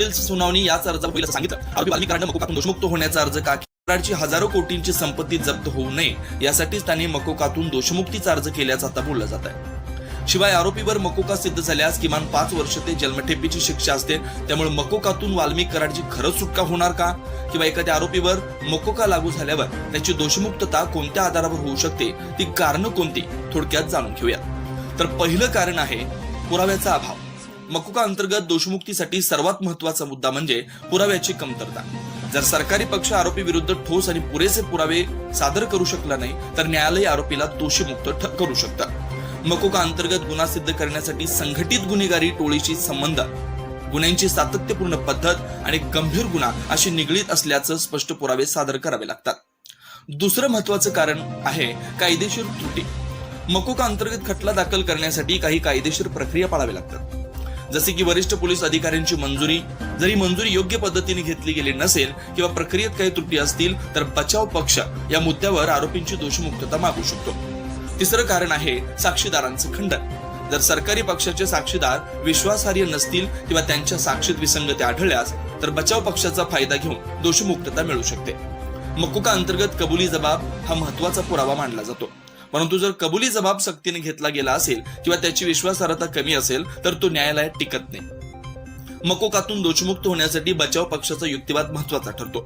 सुनावणी याच अर्जावर होईल असं सांगितलं. आरोपी वाल्मिकांना मकोकातून दोषमुक्त होण्याचा अर्ज का कराडची हजारो कोटींची संपत्ती जप्त होऊ नये यासाठीच त्यांनी मकोकातून दोषमुक्तीचा अर्ज केल्याचं आता बोललं जात आहे. शिवाय आरोपीवर मकोका सिद्ध झाल्यास किमान पाच वर्ष ते जन्मठेपीची शिक्षा असते. त्यामुळे मकोकातून वाल्मिक कराडची खरंच सुटका होणार का? किंवा एखाद्या आरोपीवर मकोका लागू झाल्यावर त्याची दोषमुक्तता कोणत्या आधारावर होऊ शकते? ती कारणं कोणती? थोडक्यात जाणून घेऊया. तर पहिलं कारण आहे पुराव्याचा अभाव. मकोका अंतर्गत दोषमुक्तीसाठी सर्वात महत्त्वाचा मुद्दा म्हणजे पुराव्याची कमतरता. जर सरकारी पक्ष आरोपी विरुद्ध ठोस आणि पुरेसे पुरावे सादर करू शकला नाही तर न्यायालय आरोपीला दोषीमुक्त ठ- करू शकतं. मकोका अंतर्गत गुन्हा सिद्ध करण्यासाठी संघटित गुन्हेगारी टोळीशी संबंध गुन्ह्यांची सातत्यपूर्ण पद्धत आणि गंभीर गुन्हा अशी निगडीत असल्याचं स्पष्ट पुरावे सादर करावे लागतात. दुसरं महत्वाचं कारण आहे कायदेशीर त्रुटी. मकोका अंतर्गत खटला दाखल करण्यासाठी काही कायदेशीर प्रक्रिया पाळाव्या लागतात. जसे की वरिष्ठ पोलीस अधिकाऱ्यांची मंजुरी. जरी मंजुरी योग्य पद्धतीने घेतली गेली नसेल किंवा प्रक्रियेत काही त्रुटी असतील तर बचाव पक्ष या मुद्द्यावर आरोपींची दोषमुक्तता मागू शकतो. तिसरं कारण आहे साक्षीदारांचं खंडन. जर सरकारी पक्षाचे साक्षीदार विश्वासार्ह नसतील किंवा त्यांच्या साक्षीत विसंगती आढळल्यास तर बचाव पक्षाचा फायदा घेऊन दोषमुक्तता मिळू शकते. मकुका अंतर्गत कबुली जबाब हा महत्त्वाचा पुरावा मानला जातो. परंतु जर कबुली जबाब सक्तीने घेतला गेला असेल किंवा त्याची विश्वासार्हता कमी असेल तर तो न्यायालयात टिकत नाही. मकोकातून दोषमुक्त होण्यासाठी बचाव पक्षाचा युक्तिवाद महत्त्वाचा ठरतो.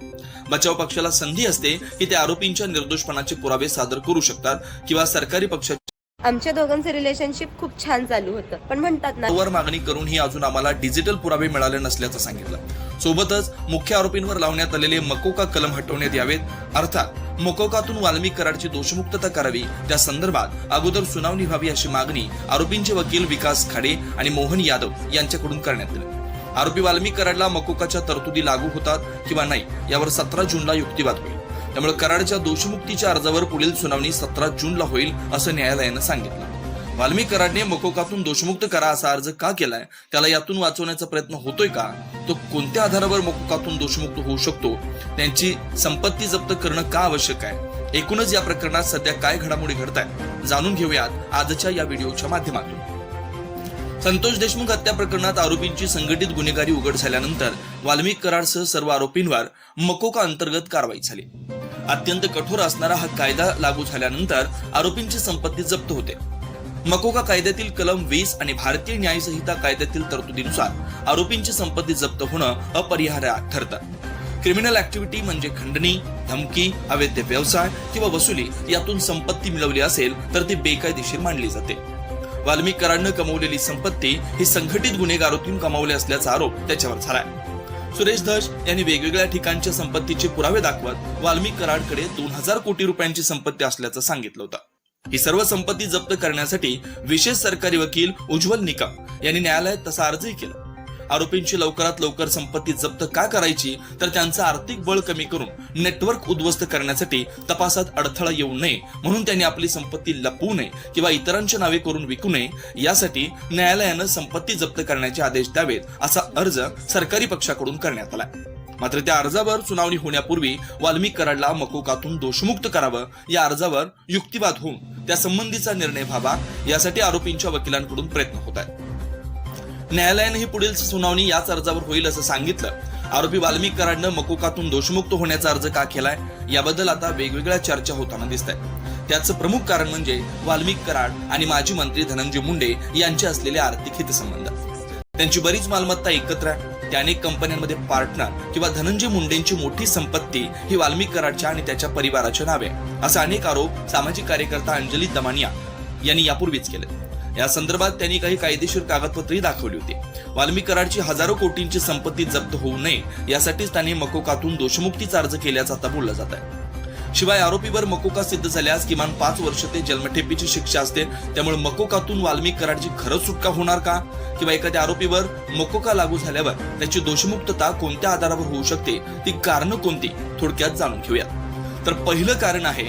बचाव पक्षाला संधी असते की ते आरोपींच्या निर्दोषपणाचे पुरावे सादर करू शकतात किंवा सरकारी पक्षाच्या आमच्या दोघांचं रिलेशनशिप खूप छान चालू होतं. पण म्हणतात ना वर मागणी करूनही अजून आम्हाला डिजिटल पुरावे मिळाले नसल्याचं सांगितलं. सोबतच मुख्य आरोपींवर लावण्यात आलेले मकोका कलम हटवण्यात यावेत. अर्थात मकोकातून वाल्मिक कराडची दोषमुक्तता करावी. त्या संदर्भात अगोदर सुनावणी व्हावी अशी मागणी आरोपींचे वकील विकास खाडे आणि मोहन यादव यांच्याकडून करण्यात आली. आरोपी वाल्मिक कराडला मकोकाच्या तरतुदी लागू होतात किंवा नाही यावर सतरा जूनला युक्तिवाद होईल त्यामुळे कराडच्या दोषमुक्तीच्या अर्जावर पुढील सुनावणी सतरा जूनला होईल असं न्यायालयानं सांगितलं. वाल्मिक कराडने मकोकातून दोषमुक्त करा असा अर्ज का केलाय? त्याला यातून वाचवण्याचा प्रयत्न होतोय का? तो कोणत्या आधारावर मकोकातून दोषमुक्त होऊ शकतो? त्यांची संपत्ती जप्त करणं का आवश्यक आहे? एकूणच या प्रकरणात सध्या काय घडामोडी घडत आहेत जाणून घेऊयात आजच्या या व्हिडिओच्या माध्यमातून. संतोष देशमुख हत्या प्रकरणात आरोपींची संघटित गुन्हेगारी उघड झाल्यानंतर वाल्मिक कराडसह सर्व आरोपींवर मकोका अंतर्गत कारवाई झाली. अत्यंत कठोर असणारा हा कायदा लागू झाल्यानंतर आरोपींची संपत्ती जप्त होते. मकोका कायद्यातील कलम वीस आणि भारतीय न्यायसंहिता कायद्यातील तरतुदीनुसार आरोपींची संपत्ती जप्त होणं अपरिहार्य ठरतं. क्रिमिनल ऍक्टिव्हिटी म्हणजे खंडणी धमकी अवैध व्यवसाय किंवा वसुली यातून संपत्ती मिळवली असेल तर ती बेकायदेशीर मानली जाते. वाल्मिक कमवलेली संपत्ती ही संघटित गुन्हेगारातून कमावली असल्याचा आरोप त्याच्यावर झालाय. सुरेश धस यांनी वेगवेगळ्या ठिकाणच्या संपत्तीचे पुरावे दाखवत वाल्मिक कराडकडे दोन हजार कोटी रुपयांची संपत्ती असल्याचं सांगितलं होतं. ही सर्व संपत्ती जप्त करण्यासाठी विशेष सरकारी वकील उज्ज्वल निकम यांनी न्यायालयात तसा अर्जही केला. आरोपींची लवकरात लवकर संपत्ती जप्त का करायची तर त्यांचं आर्थिक बळ कमी करून नेटवर्क उद्ध्वस्त करण्यासाठी तपासात अडथळा येऊ नये म्हणून त्यांनी आपली संपत्ती लपवू नये किंवा इतरांच्या नावे करून विकू नये यासाठी न्यायालयानं संपत्ती जप्त करण्याचे आदेश द्यावेत असा अर्ज सरकारी पक्षाकडून करण्यात आला. मात्र त्या अर्जावर सुनावणी होण्यापूर्वी वाल्मिक कराडला मकोकातून दोषमुक्त करावं. या अर्जावर युक्तिवाद होऊन त्या संबंधीचा निर्णय व्हावा यासाठी आरोपींच्या वकिलांकडून प्रयत्न होत आहेत. न्यायालयाने ही पुढील सुनावणी याच अर्जावर होईल असं सांगितलं. आरोपी वाल्मिक कराडनं मकोकातून दोषमुक्त होण्याचा अर्ज का केलाय याबद्दल आता वेगवेगळ्या चर्चा होताना दिसत आहेत त्याचं प्रमुख कारण म्हणजे वाल्मिक कराड आणि माजी मंत्री धनंजय मुंडे यांचे असलेले आर्थिक हितसंबंध. त्यांची बरीच मालमत्ता एकत्र आहे. त्या अनेक कंपन्यांमध्ये पार्टनर किंवा धनंजय मुंडेंची मोठी संपत्ती ही वाल्मिक कराडच्या आणि त्याच्या परिवाराच्या नावे. असा अनेक आरोप सामाजिक कार्यकर्ता अंजली दमानिया यांनी यापूर्वीच केले. या संदर्भात त्यांनी काही कायदेशीर कागदपत्रही दाखवली होती. वाल्मिक कराडची हजारो कोटींची संपत्ती जप्त होऊ नये यासाठीच त्यांनी मकोकातून दोषमुक्तीचा अर्ज केल्याचं आता बोललं जात आहे. शिवाय आरोपीवर मकोका सिद्ध झाल्यास किमान पाच वर्ष ते जन्मठेपीची शिक्षा असते. त्यामुळे मकोकातून वाल्मिक कराडची खरंच सुटका होणार का? किंवा एखाद्या आरोपीवर मकोका लागू झाल्यावर त्याची दोषमुक्तता कोणत्या आधारावर होऊ शकते? ती कारणं कोणती? थोडक्यात जाणून घेऊया तर पहिलं कारण आहे